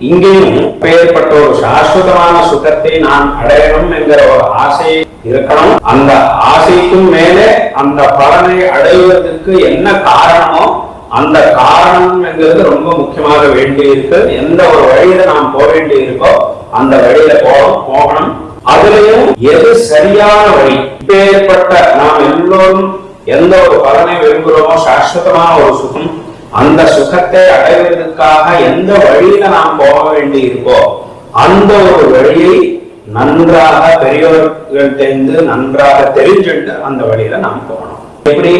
இங்கேயும் பெயர்பட்ட ஒரு சாஸ்வதமான சுகத்தை நான் அடையணும் என்கிற ஒரு ஆசை இருக்கணும். அந்த ஆசைக்கும் மேலே அந்த பலனை அடைவதற்கு என்ன காரணமோ அந்த காரணம் என்கிறது ரொம்ப முக்கியமாக வேண்டி இருக்கு எந்த ஒரு வழியில நாம் போக வேண்டி இருக்கோ அந்த வழியில போகணும் போகணும். அதுலயும் எது சரியான வழி? இப்பேற்பட்ட நாம் எல்லோரும் எந்த ஒரு பலனை விரும்புகிறோமோ சாஸ்வதமான ஒரு சுகம் அந்த சுகத்தை அடைவதற்காக எந்த வழியில நாம் போக வேண்டி இருக்கோ அந்த ஒரு வழியை நன்றாக பெரியவர்கள்ட்டேந்து நன்றாக தெரிஞ்சுட்டு அந்த வழியில நாம் போகணும். எப்படி?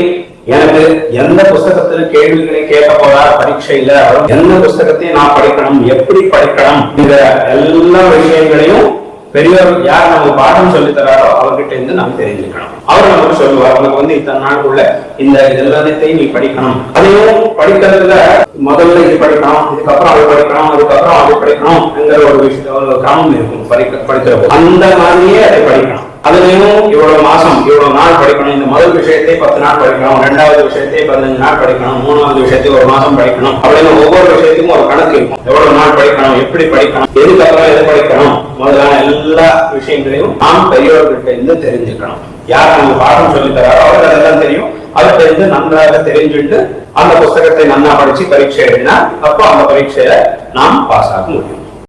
எனக்கு எந்த புஸ்தகத்துல கேள்விகளை கேட்க போறார் பரீட்சையில? எந்த புஸ்தகத்தையும் நான் படிக்கணும்? எப்படி படிக்கணும் இந்த எல்லா விஷயங்களையும் பெரியவர் யார் நமக்கு பாடம் சொல்லி தராரோ அவர்கிட்ட இருந்து நாம் தெரிஞ்சுக்கணும். அவர் நமக்கு சொல்லுவார் உனக்கு வந்து இத்தனை நாளுக்குள்ள இந்த எல்லாத்தையும் நீ படிக்கணும். அதையும் படிக்கிறதுல முதல்ல இது படிக்கணும் இதுக்கப்புறம் அது படிக்கணும் அதுக்கப்புறம் அது படிக்கணும் என்கிற ஒரு விஷயம் ஒரு கிரமம் இருக்கும் படிக்க படிக்கிற அந்த மாதிரியே அதை படிக்கணும். அதுலயும் இவ்வளவு மாசம் இவ்வளவு நாள் படிக்கணும். இந்த முதல் விஷயத்தை பத்து நாள் படிக்கணும் ரெண்டாவது விஷயத்தை பதினஞ்சு நாள் படிக்கணும் மூணாவது விஷயத்தை ஒரு மாசம் படிக்கணும். அப்படின்னு ஒவ்வொரு விஷயத்துக்கும் ஒரு கணக்கு இருக்கும். எவ்வளவு நாள் படிக்கணும் எப்படி படிக்கணும் எதுக்கப்புறம் எது படிக்கணும்? முதலான எல்லா விஷயங்களையும் நாம் பெரியவர்கிட்ட இருந்து தெரிஞ்சுக்கணும். யார் நம்ம பாடம் சொல்லி தராரோ அவர்கள் அதெல்லாம் தெரியும். அதை தெரிஞ்சு நன்றாக தெரிஞ்சுட்டு அந்த புஸ்தகத்தை நன்னா படிச்சு பரீட்சை எழுதினா அப்போ அந்த பரீட்சையில நாம் பாஸ் ஆக முடியும்.